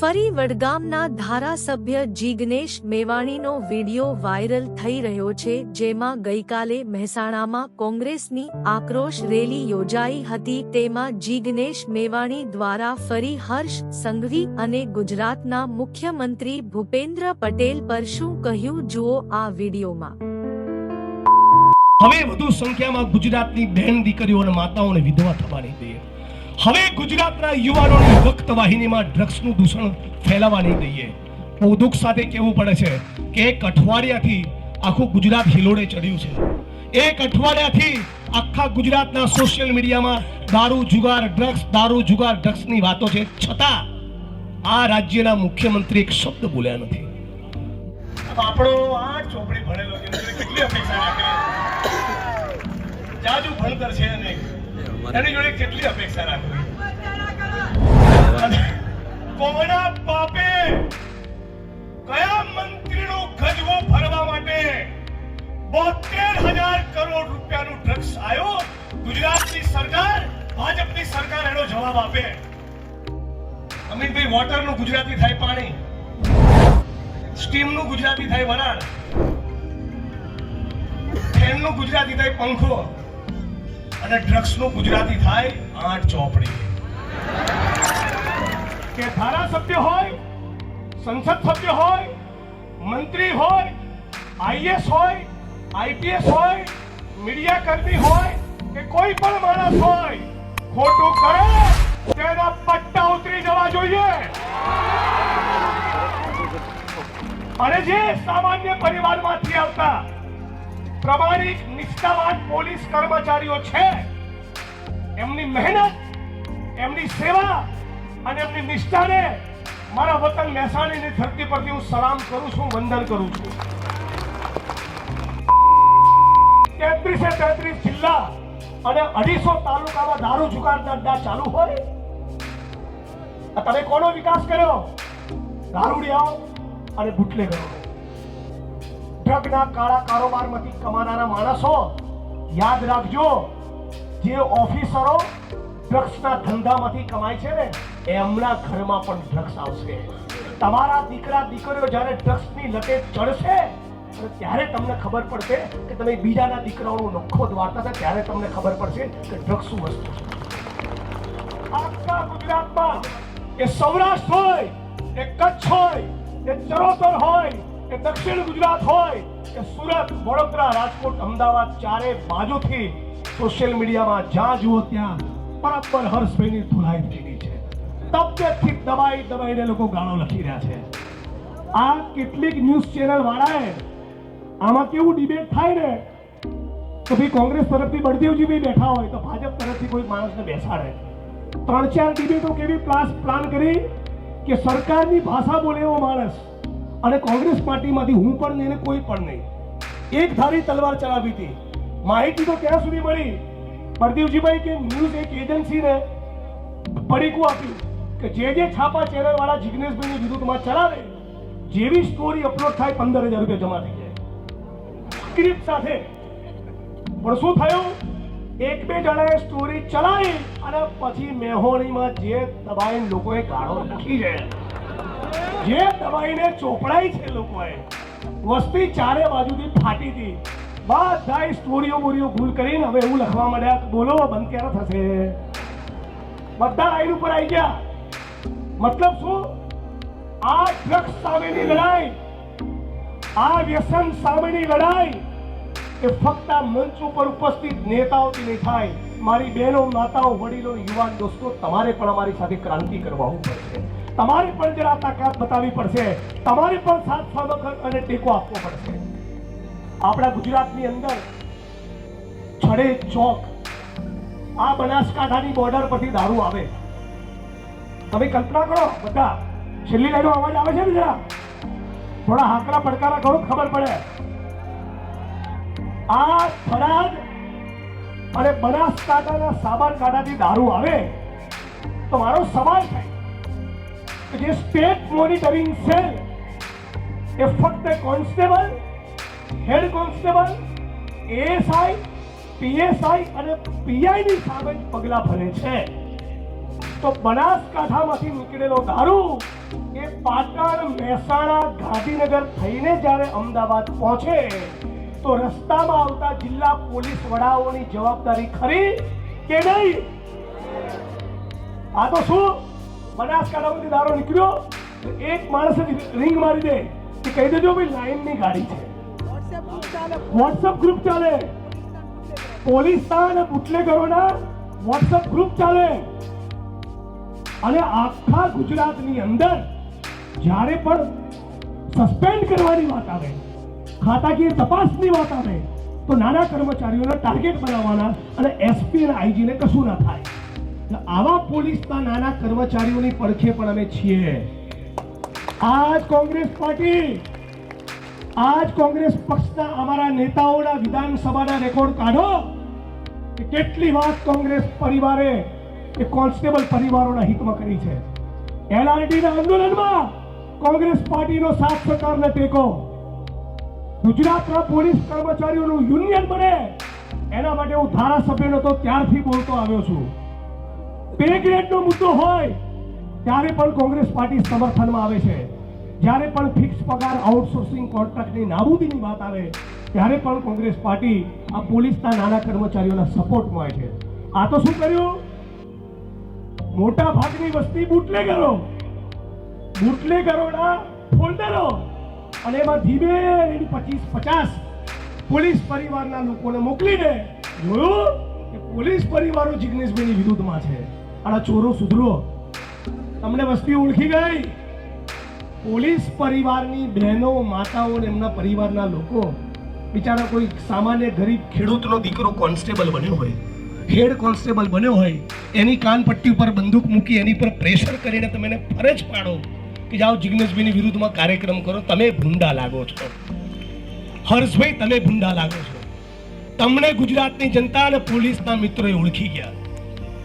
ફરી વડગામના ધારાસભ્ય Jignesh મેવાણીનો video viral થઈ રહ્યો છે, જેમાં ગઈકાલે મહેસાણામાં કોંગ્રેસની આક્રોશ રેલી યોજાઈ હતી. તેમાં જીગ્નેશ મેવાણી દ્વારા ફરી હર્ષ સંઘવી અને ગુજરાતના મુખ્યમંત્રી ભૂપેન્દ્ર પટેલ પર શું કહ્યું? જુઓ આ વિડીયોમાં. હવે વધુ સંખ્યામાં ગુજરાતની બહેન દીકરીઓ અને માતાઓને વિધવા થવાની હવે ગુજરાતના યુવાનોની રક્તવાહિનીમાં ડ્રગ્સનું દૂષણ ફેલાવા નહીં દઈએ. બહુ સાથે કહેવું પડે છે કે એક અઠવાડિયાથી આખું ગુજરાત હિલોડે ચડ્યું છે. એક અઠવાડિયાથી આખા ગુજરાતના સોશિયલ મીડિયામાં દારૂ, જુગાર, ડ્રગ્સ, દારૂ, જુગાર, ડ્રગ્સની વાતો છે. છતાં આ રાજ્યના મુખ્યમંત્રી એક શબ્દ બોલ્યા નથી. આપણો આ ચોપડી ભણેલો છે. કેટલી અપેક્ષા રાખે? જાજુ ભણતર છે અને એની જોડે કેટલી અપેક્ષા રાખવી કોના પાપે કયા મંત્રીનો ગજવો ભરવા માટે બોતેર હજાર કરોડ રૂપિયાનું ડ્રગ્સ આવ્યો ગુજરાતની સરકાર ભાજપની સરકાર એનો જવાબ આપે. અમિતભાઈ વોટરનું ગુજરાતી થાય પાણી. સ્ટીમનું ગુજરાતી થાય વરાળ. ગુજરાતી થાય પંખો. અને ડ્રગ્સનું ગુજરાતી થાય, આઠ ચોપડી. કે ધારાસભ્ય હોય, સંસદ સભ્ય હોય, મંત્રી હોય, આઈએસ હોય, આઈપીએસ હોય, મીડિયા કર્મી હોય, કે કોઈ પણ માણસ હોય, ખોટું કરે, તેના પટ્ટા ઉતરી જવા જોઈએ. અને જે સામાન્ય પરિવારમાંથી આવતા પ્રમાણિક નિષ્ઠાવાન પોલીસ કર્મચારીઓ છે. એમની મહેનત, એમની સેવા અને એમની નિષ્ઠાને મારા વતન મહેસાણીની ધરતી પરથી હું સલામ કરું છું, વંદન કરું છું. તેત્રીસે તેત્રીસ જિલ્લા અને અઢીસો તાલુકામાં દારૂ જુગાર દંડા ચાલુ હોય. તમે કોનો વિકાસ કર્યો? દારૂડિયાઓ અને બુટલેગરો. ડ્રગના કાળા કારોબારમાંથી કમાનારા માણસો યાદ રાખજો, જે ઓફિસરો ડ્રગ્સના ધંધામાંથી કમાય છે ને એમના ઘરમાં પણ ડ્રગ્સ આવશે. તમારા દીકરા, દીકરીઓ જ્યારે ડ્રગ્સની લટે ચડશે ત્યારે તમને ખબર પડશે કે તમે બીજાના દીકરાઓનો નખો દ્વારતા હતા, ત્યારે તમને ખબર પડશે કે ડ્રગ્સ શું વસ્તુ છે. આખા ગુજરાતમાં એ સૌરાષ્ટ્ર હોય, એ કચ્છ હોય, એ ચરોતર હોય કે દક્ષિણ ગુજરાત હોય કે સુરત, વડોદરા, રાજકોટ, અમદાવાદ ચારે બાજુથી સોશિયલ મીડિયામાં જ્યાં જુઓ ત્યાં બરાબર હર્ષભાઈની ધુલાઈ થઈ ગઈ છે. તબિયતથી દબાઈ દબાઈને લોકો ગાળો લખી રહ્યા છે. આ કેટલીક ન્યૂઝ ચેનલ વાળાએ આમાં કેવું ડિબેટ થાય ને? તો ભાઈ કોંગ્રેસ તરફથી બળદેવજીભાઈ બેઠા હોય તો ભાજપ તરફથી કોઈ માણસને બેસાડે. ત્રણ ચાર ડિબેટો કેવી પ્લાસ પ્લાન કરી કે સરકારની ભાષા બોલે એવો માણસ અને કોંગ્રેસ પાર્ટીમાંથી હું પણ નહીં કોઈ પણ નહીં. એક ધારી તલવાર ચલાવી હતી. માહિતી તો ત્યાં સુધી મળી. પ્રદીપજીભાઈ કે ન્યૂઝ એક એજન્સીને પડીકું આપ્યું કે જે જે છાપા ચેનલવાળા જિગ્નેશભાઈની વિરુદ્ધમાં ચલાવે. જેવી સ્ટોરી અપલોડ થાય પંદર હજાર રૂપિયા જમા થઈ જાય. સ્ક્રિપ્ટ સાથે. પણ શું થયું? એક બે જણાએ સ્ટોરી ચલાવી અને પછી મેહોણીમાં જે દબાઈને લોકોએ ગાળો નાખી છે. જે દબાઈને ચોપડાઈ છે લોકોએ, વસ્તી ચારે બાજુથી ફાટી હતી બધાય સ્ટોરીઓ બોરીઓ ભૂલ કરીને હવે એવું લખવા માંડ્યા બોલો, બંધ ક્યારે થશે? બધા લાઈન ઉપર આવી ગયા. મતલબ શું? આ ડ્રગ્સ સામેની લડાઈ, આ વ્યસન સામેની લડાઈ, એ ફક્ત આ મંચ ઉપર ઉપસ્થિત નેતાઓથી નહીં થાય. મારી બહેનો, માતાઓ, વડીલો, યુવાન, દોસ્તો, તમારે પણ અમારી સાથે ક્રાંતિ કરવાનું પડશે. તમારે પણ જરા તાકાત બતાવવી પડશે, તમારે પણ સાથ સામક અને ટેકો આપવો પડશે. આપણા ગુજરાતની અંદર છડે ચોક આ બનાસકાંઠાની બોર્ડર પરથી દારૂ આવે. તમે કલ્પના કરો, બધા, છેલ્લી લાઈનો અવાજ આવે છે ને જરા? થોડા હાકરા પડકારા કરો, ખબર પડે. આ થરાદ અને બનાસકાંઠાના સાબરકાંઠાથી દારૂ આવે, તો મારો સવાલ થાય. જે સ્ટેટ મોનિટરિંગ સેલ એ ફક્ત constable head constable ASI PSI અને પીઆઈની સામે જ પગલાં ભરે છે. તો બનાસકાંઠામાંથી નીકળેલો દારૂ એ પાટણ, મહેસાણા, ગાંધીનગર થઈને જ્યારે અમદાવાદ પહોંચે, તો રસ્તામાં આવતા જિલ્લા પોલીસ વડાઓની જવાબદારી ખરી કે નહીં? આ તો શું? બનાસકાંઠામાંથી દારૂ નીકળ્યો તો એક માણસ રિંગ મારી દે. કે કહી દેજો ભાઈ લાઈનની ગાડી છે. વોટ્સઅપ ગ્રુપ ચાલે. પોલીસના અને બુટલેગરોના વોટ્સઅપ ગ્રુપ ચાલે. અને આખા ગુજરાતની અંદર જ્યારે પણ સસ્પેન્ડ કરવાની વાત આવે ખાતાકીય તપાસની વાત આવે તો નાના કર્મચારીઓને ટાર્ગેટ બનાવવાના અને એસપી અને આઈજીને કશું ના થાય. આવા પોલીસના નાના કર્મચારીઓની પડખે પણ અમે છીએ. આજ કોંગ્રેસ પાર્ટી, આજ કોંગ્રેસ પક્ષના અમારા નેતાઓના વિધાનસભાના રેકોર્ડ કાઢો કે કેટલી વાત કોંગ્રેસ પરિવારે એ કોન્સ્ટેબલ પરિવારોના હિતમાં કરી છે. એલઆરટીના આંદોલનમાં કોંગ્રેસ પાર્ટીનો સાથ સહકારને ટેકો. ગુજરાતના પોલીસ કર્મચારીઓનું યુનિયન બને. એના માટે હું ધારાસભ્યનો તો ત્યારથી બોલતો આવ્યો છું. પે ગ્રેડનો મુદ્દો હોય, ત્યારે પણ કોંગ્રેસ પાર્ટી સમર્થનમાં આવે છે. જ્યારે પણ ફિક્સ પગાર આઉટસોર્સિંગ કોન્ટ્રાક્ટની નાબૂદીની વાત આવે, ત્યારે પણ કોંગ્રેસ પાર્ટી આ પોલીસના નાના કર્મચારીઓના સપોર્ટમાં હોય છે. આ તો શું કર્યું? મોટા ભાગની વસ્તી બુટલેગરો, બુટલેગરોના ફોલ્ડરો અને એમાં ધીમે પચીસ પચાસ પોલીસ પરિવારના લોકોને મોકલીને જોયું કે પોલીસ પરિવારો જિગ્નેશભાઈની વિરુદ્ધમાં છે. અને ચોરો સુધરો. તમને વસ્તી ઓળખી ગઈ? પોલીસ પરિવારની બહેનો, માતાઓ અને એમના પરિવારના લોકો. બિચારા કોઈ સામાન્ય ગરીબ ખેડૂતનો દીકરો કોન્સ્ટેબલ બન્યો હોય, હેડ કોન્સ્ટેબલ બન્યો હોય, એની કાનપટ્ટી ઉપર બંદૂક મૂકી એની પર પ્રેશર કરીને તમે એને ફરજ પાડો કે જાઓ જિગ્નેશભાઈની વિરુદ્ધમાં કાર્યક્રમ કરો, તમે ભૂંડા લાગો છો. હર્ષભાઈ, તમે ભૂંડા લાગો છો. તમને ગુજરાતની જનતા અને પોલીસના મિત્રોએ ઓળખી ગયા.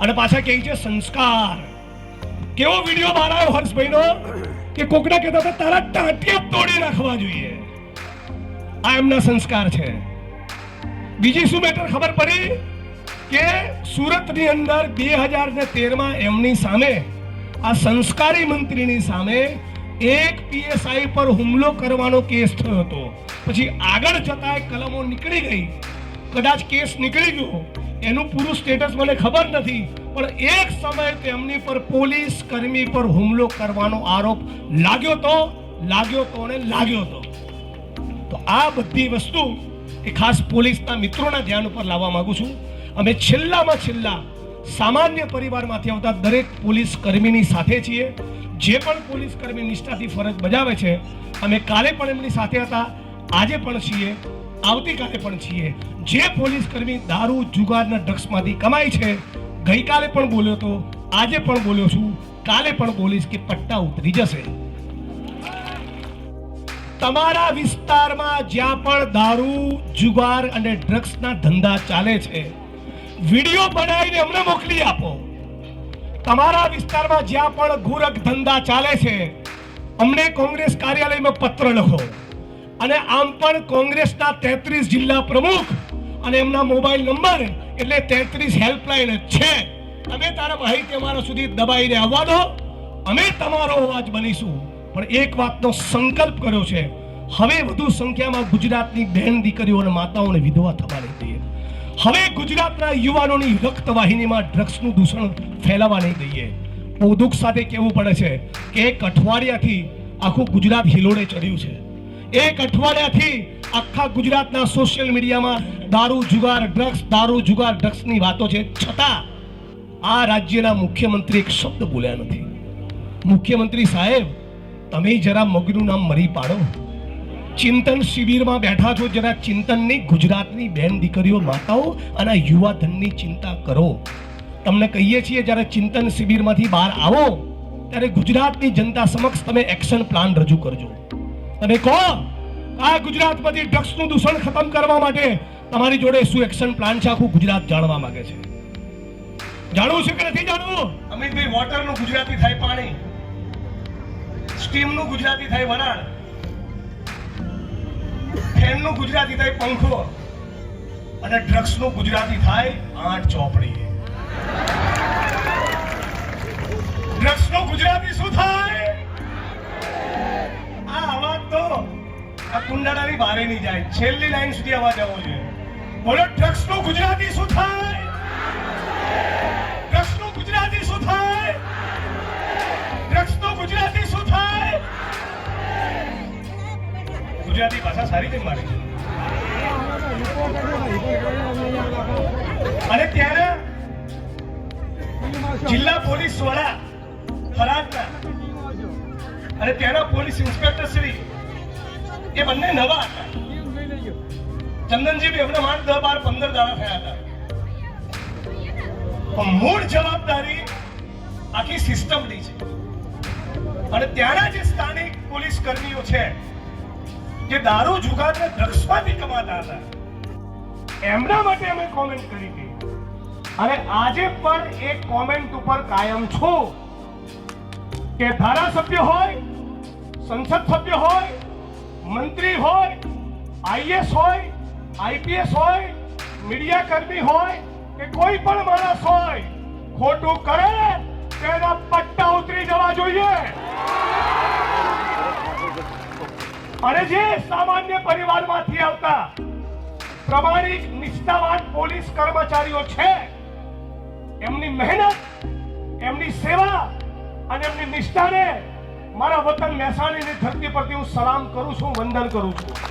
અને પાછા કહે છે, સંસ્કાર. કેવો વીડિયો બહાર આવ્યો હર્ષભાઈનો? કે કોકડા કહેતા હતા, તારા ટાંટિયા તોડી નાખવા જોઈએ. આ એમના સંસ્કાર છે. બીજી શું મેટર ખબર પડી? કે સુરતની અંદર બે હજાર ને તેરમાં એમની સામે, આ સંસ્કારી મંત્રીની સામે એક પીએસઆઈ પર હુમલો કરવાનો કેસ થયો હતો. પછી આગળ જતા કલમો નીકળી ગઈ. કદાચ કેસ નીકળી ગયો. એનું પૂરું સ્ટેટસ મને ખબર નથી, પણ એક સમયે તેમની પર પોલીસ કર્મી પર હુમલો કરવાનો આરોપ લાગ્યો તો લાગ્યો તો અને લાગ્યો તો. તો આ બધી વસ્તુ એ ખાસ પોલીસના મિત્રોના ધ્યાન ઉપર લાવવા માંગુ છું. અમે છેલ્લામાં છેલ્લા સામાન્ય પરિવારમાંથી આવતા દરેક પોલીસ કર્મીની સાથે છીએ. જે પણ પોલીસ કર્મી નિષ્ઠાથી ફરજ બજાવે છે, અમે કાલે પણ એમની સાથે હતા, આજે પણ છીએ, આવતીકાલે પણ છીએ. જે પોલીસ કર્મી દારૂ જુગારના ડ્રગ્સમાંથી કમાય છે, ગઈકાલે પણ બોલ્યો તો, આજે પણ બોલ્યો છું, કાલે પણ બોલીશ કે પટ્ટા ઉતરી જશે. તમારા વિસ્તારમાં જ્યાં પણ દારૂ, જુગાર અને ડ્રગ્સના ધંધા ચાલે છે, વીડિયો બનાવીને અમને મોકલી આપો. તમારા વિસ્તારમાં જ્યાં પણ ગુરખ ધંધા ચાલે છે, અમને કોંગ્રેસ કાર્યાલયમાં પત્ર લખો. અને આમ પણ કોંગ્રેસના તેત્રીસ જિલ્લા પ્રમુખ અને એમના મોબાઈલ નંબર એટલે તેત્રીસ હેલ્પલાઇન જ છે. તમે તારા માહિતી અમારા સુધી દબાઈને આવવા દો. અમે તમારો અવાજ બનીશું. પણ એક વાતનો સંકલ્પ કર્યો છે. હવે વધુ સંખ્યામાં ગુજરાતની બહેન દીકરીઓ અને માતાઓને વિધવા થવા નહીં દઈએ. હવે ગુજરાતના યુવાનોની રક્તવાહિનીમાં ડ્રગ્સનું દૂષણ ફેલાવા નહીં દઈએ. બહુ દુઃખ સાથે કહેવું પડે છે કે એક અઠવાડિયાથી આખું ગુજરાત હિલોડે ચડ્યું છે. એક અઠવાડિયાથી આખા ગુજરાતના સોશિયલ મીડિયામાં દારૂ, જુગાર ડ્રગ્સ દારૂ, જુગાર ડ્રગ્સની વાતો છે. છતાં આ રાજ્યના મુખ્યમંત્રી એક શબ્દ બોલ્યા નથી. મુખ્યમંત્રી સાહેબ, તમે જરા મગનું નામ મરી પાડો. ચિંતન શિબિરમાં બેઠા છો, જરા ચિંતનની ગુજરાતની બેન દીકરીઓ માતાઓ અને યુવા ધનની ચિંતા કરો. તમને કહીએ છીએ જ્યારે ચિંતન શિબિરમાંથી બહાર આવો, ત્યારે ગુજરાતની જનતા સમક્ષ તમે એક્શન પ્લાન રજૂ કરજો. અને કહો આ ગુજરાતમાંથી ડ્રગ્સનું દૂષણ ખતમ કરવા માટે તમારી જોડે શું એક્શન પ્લાન છે? આખું ગુજરાત જાણવા માંગે છે. જાણવું છે કે નથી જાણવું? અમિતભાઈ વોટરનું ગુજરાતી થાય પાણી. સ્ટીમનું ગુજરાતી થાય વરાળ. ફેનનું ગુજરાતી થાય પંખો. અને ડ્રગ્સનું ગુજરાતી થાય આઠ ચોપડી ડ્રગ્સ નો ગુજરાતી શું થાય? આ કુંડાળાની બારે નહીં જાય. છેલ્લી લાઈન સુધી અવાજ આવવો જોઈએ. બોલો ડ્રગ્સનું ગુજરાતી શું થાય? ડ્રગ્સનું ગુજરાતી શું થાય? ડ્રગ્સનું ગુજરાતી શું થાય? ગુજરાતી ભાષા સારી કેમ મારી અને ત્યારે જિલ્લા પોલીસ વડા થરાદના અને ત્યાંના પોલીસ ઇન્સ્પેક્ટર શ્રી એ બંને નવા હતા. ચંદનજી એમને માંડ દસ બાર, પંદર દાડા થયા હતા. મૂળ જવાબદારી આખી સિસ્ટમની છે. અને ત્યાંના જે સ્થાનિક પોલીસ કર્મીઓ છે, જે દારૂ, જુગાર ને ડ્રગ્સમાંથી કમાતા હતા, એમના માટે અમે કોમેન્ટ કરી હતી. અને આજે પણ એ કોમેન્ટ ઉપર કાયમ છું કે ધારાસભ્ય હોય, સંસદ સભ્ય હોય મંત્રી હોય આઈએસ હોય આઈપીએસ હોય, મીડિયા કર્મી હોય કે કોઈ પણ માણસ હોય, ખોટું કરે તેના પટ્ટા ઉતરી જવા જોઈએ. અને જે સામાન્ય પરિવારમાંથી આવતા પ્રમાણિક નિષ્ઠાવાન પોલીસ કર્મચારીઓ છે, એમની મહેનત, એમની સેવા અને એમની નિષ્ઠાને મારા વતન મહેસાણીની ધરતી પરથી હું સલામ કરું છું વંદન કરું છું.